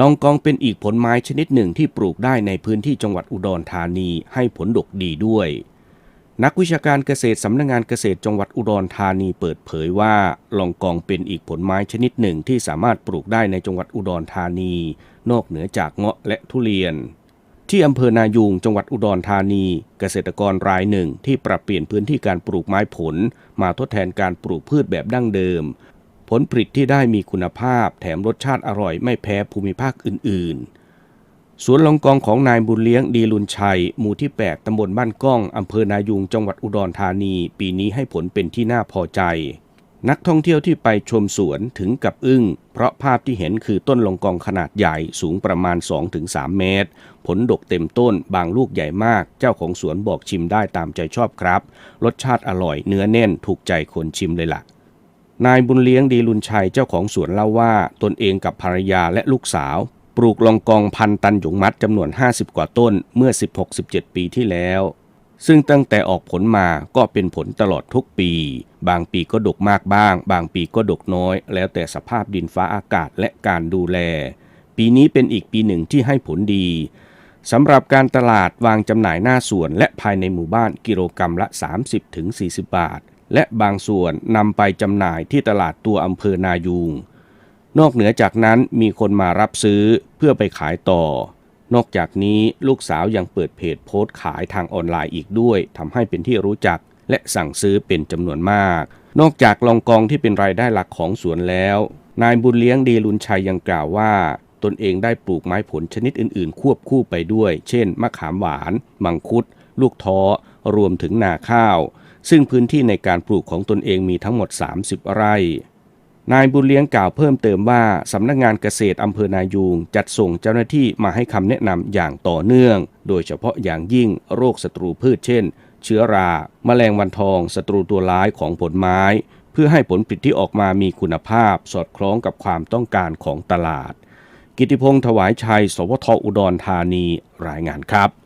ลองกองเป็นอีกผลไม้ชนิดหนึ่งที่ปลูกได้ในพื้นที่จังหวัดอุดรธานีให้ผลดกดีด้วย นักวิชาการเกษตรสำนักงงานเกษตรจังหวัดอุดรธานีเปิดเผยว่าลองกองเป็นอีกผลไม้ชนิดหนึ่งที่สามารถปลูกได้ในจังหวัดอุดรธานี นอกเหนือจากเงาะและทุเรียน ที่อำเภอนายูงจังหวัดอุดรธานี เกษตรกรรายหนึ่งที่ปรับเปลี่ยนพื้นที่การปลูกไม้ผล มาทดแทนการปลูกพืชแบบดั้งเดิม ผลผลิตที่ได้มีคุณภาพแถมรสชาติอร่อยไม่แพ้ภูมิภาคอื่น ๆ สวนลองกองของนายบุญเลี้ยงดีลุนชัย หมู่ที่ 8 ตำบลบ้านก้อง อำเภอนายูงจังหวัดอุดรธานี ปีนี้ให้ผลเป็นที่น่าพอใจ นักท่องเที่ยวที่ไปชมสวนถึงกับอึ้ง เพราะภาพที่เห็นคือต้นลองกองขนาดใหญ่สูงประมาณ 2-3 เมตร ผลดกเต็มต้นบางลูกใหญ่มาก เจ้าของสวนบอกชิมได้ตามใจชอบครับ รสชาติอร่อยเนื้อแน่นถูกใจคนชิมเลยล่ะ นายบุญเลี้ยงดีลุนชัยเจ้าของสวนเล่าว่าตนเองกับภรรยาและลูกสาว ปลูกลองกองพันตันหยงมัดจำนวน 50 กว่าต้นเมื่อ 16-17 ปีที่แล้ว ซึ่งตั้งแต่ออกผลมาก็เป็นผลตลอดทุกปี บางปีก็ดกมากบ้าง บางปีก็ดกน้อย แล้วแต่สภาพดินฟ้าอากาศและการดูแล ปีนี้เป็นอีกปีหนึ่งที่ให้ผลดีสำหรับการตลาดวางจำหน่ายหน้าสวนและภายในหมู่บ้านกิโลกรรัมละ 30-40 บาท และบางส่วนนำไปจำหน่ายที่ตลาดตัวอำเภอนายูง นอกเหนือจากนั้นมีคนมารับซื้อเพื่อไปขายต่อ นอกจากนี้ลูกสาวยังเปิดเพจโพสต์ขายทางออนไลน์อีกด้วยทำให้เป็นที่รู้จักและสั่งซื้อเป็นจำนวนมาก นอกจากลองกองที่เป็นรายได้หลักของสวนแล้ว นายบุญเลี้ยงดีลุนชัยยังกล่าวว่า ตนเองได้ปลูกไม้ผลชนิดอื่น ๆ ควบคู่ไปด้วย เช่น มะขามหวาน มังคุด ลูกท้อ รวมถึงนาข้าว ซึ่งพื้นที่ในการปลูกของตนเองมีทั้งหมด 30 ไร่ นายบุญเลี้ยงกล่าวเพิ่มเติมว่าสำนักงานเกษตรอำเภอนายูงจัดส่งเจ้าหน้าที่มาให้คำแนะนำอย่างต่อเนื่อง โดยเฉพาะอย่างยิ่งโรคศัตรูพืชเช่น เชื้อรา แมลงวันทองศัตรูตัวร้ายของผลไม้ เพื่อให้ผลผลิตที่ออกมามีคุณภาพ สอดคล้องกับความต้องการของตลาด กิติพงศ์ถวายชัย สวทอุดรธานีรายงานครับ